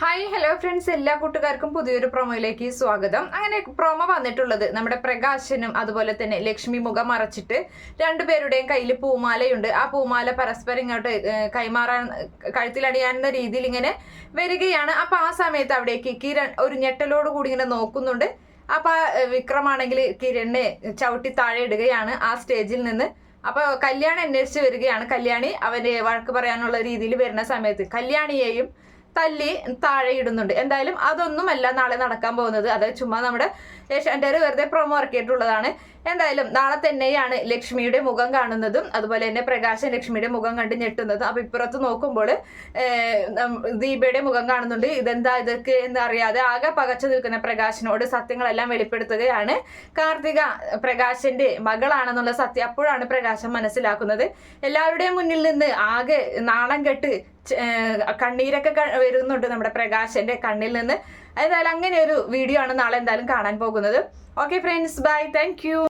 Hi hello friends എല്ലാ കൂട്ടുകാർക്കും പുതിയൊരു പ്രൊമോയിലേക്ക് സ്വാഗതം. അങ്ങനെ പ്രൊമോ വന്നിട്ടുള്ളത് നമ്മുടെ പ്രകാശനും അതുപോലെ തന്നെ ലക്ഷ്മി മുഖം മറച്ചിട്ട് രണ്ടുപേരുടെയും കയ്യിൽ പൂമാലയുണ്ട്. ആ പൂമാല പരസ്പരം ഇങ്ങോട്ട് കൈമാറാൻ കഴുത്തിലണിയാവുന്ന രീതിയിൽ ഇങ്ങനെ വരികയാണ്. അപ്പൊ ആ സമയത്ത് അവിടേക്ക് കിരൺ ഒരു ഞെട്ടലോട് കൂടി ഇങ്ങനെ നോക്കുന്നുണ്ട്. അപ്പൊ ആ, ഏഹ്, വിക്രമാണെങ്കിൽ കിരണിനെ ചവിട്ടി താഴെ ഇടുകയാണ് ആ സ്റ്റേജിൽ നിന്ന്. അപ്പൊ കല്യാണി അന്വേഷിച്ച് വരികയാണ്. കല്യാണി അവന്റെ വഴക്ക് പറയാനുള്ള രീതിയിൽ വരുന്ന സമയത്ത് കല്യാണിയെയും തല്ലി താഴെ ഇടുന്നുണ്ട്. എന്തായാലും അതൊന്നുമല്ല നാളെ നടക്കാൻ പോകുന്നത്. അത് ചുമ്മാ നമ്മുടെ ഏഷ്യാന്റെ വെറുതെ പ്രൊമോ ഇറക്കിയിട്ടുള്ളതാണ്. എന്തായാലും നാളെ തന്നെയാണ് ലക്ഷ്മിയുടെ മുഖം കാണുന്നതും അതുപോലെ തന്നെ പ്രകാശൻ ലക്ഷ്മിയുടെ മുഖം കണ്ട് ഞെട്ടുന്നതും. അപ്പൊ ഇപ്പുറത്ത് നോക്കുമ്പോൾ ദീപയുടെ മുഖം കാണുന്നുണ്ട്. ഇതെന്താ ഇതൊക്കെ എന്ന് അറിയാതെ ആകെ പകച്ചു നിൽക്കുന്ന പ്രകാശിനോട് സത്യങ്ങളെല്ലാം വെളിപ്പെടുത്തുകയാണ്. കാർത്തിക പ്രകാശന്റെ മകളാണെന്നുള്ള സത്യം അപ്പോഴാണ് പ്രകാശം മനസ്സിലാക്കുന്നത്. എല്ലാവരുടെയും മുന്നിൽ നിന്ന് ആകെ നാണം കെട്ട് കണ്ണീരൊക്കെ വരുന്നുണ്ട് നമ്മുടെ പ്രകാശന്റെ കണ്ണിൽ നിന്ന്. എന്തായാലും അങ്ങനെ ഒരു വീഡിയോ ആണ് നാളെ എന്തായാലും കാണാൻ പോകുന്നത്. Okay friends bye thank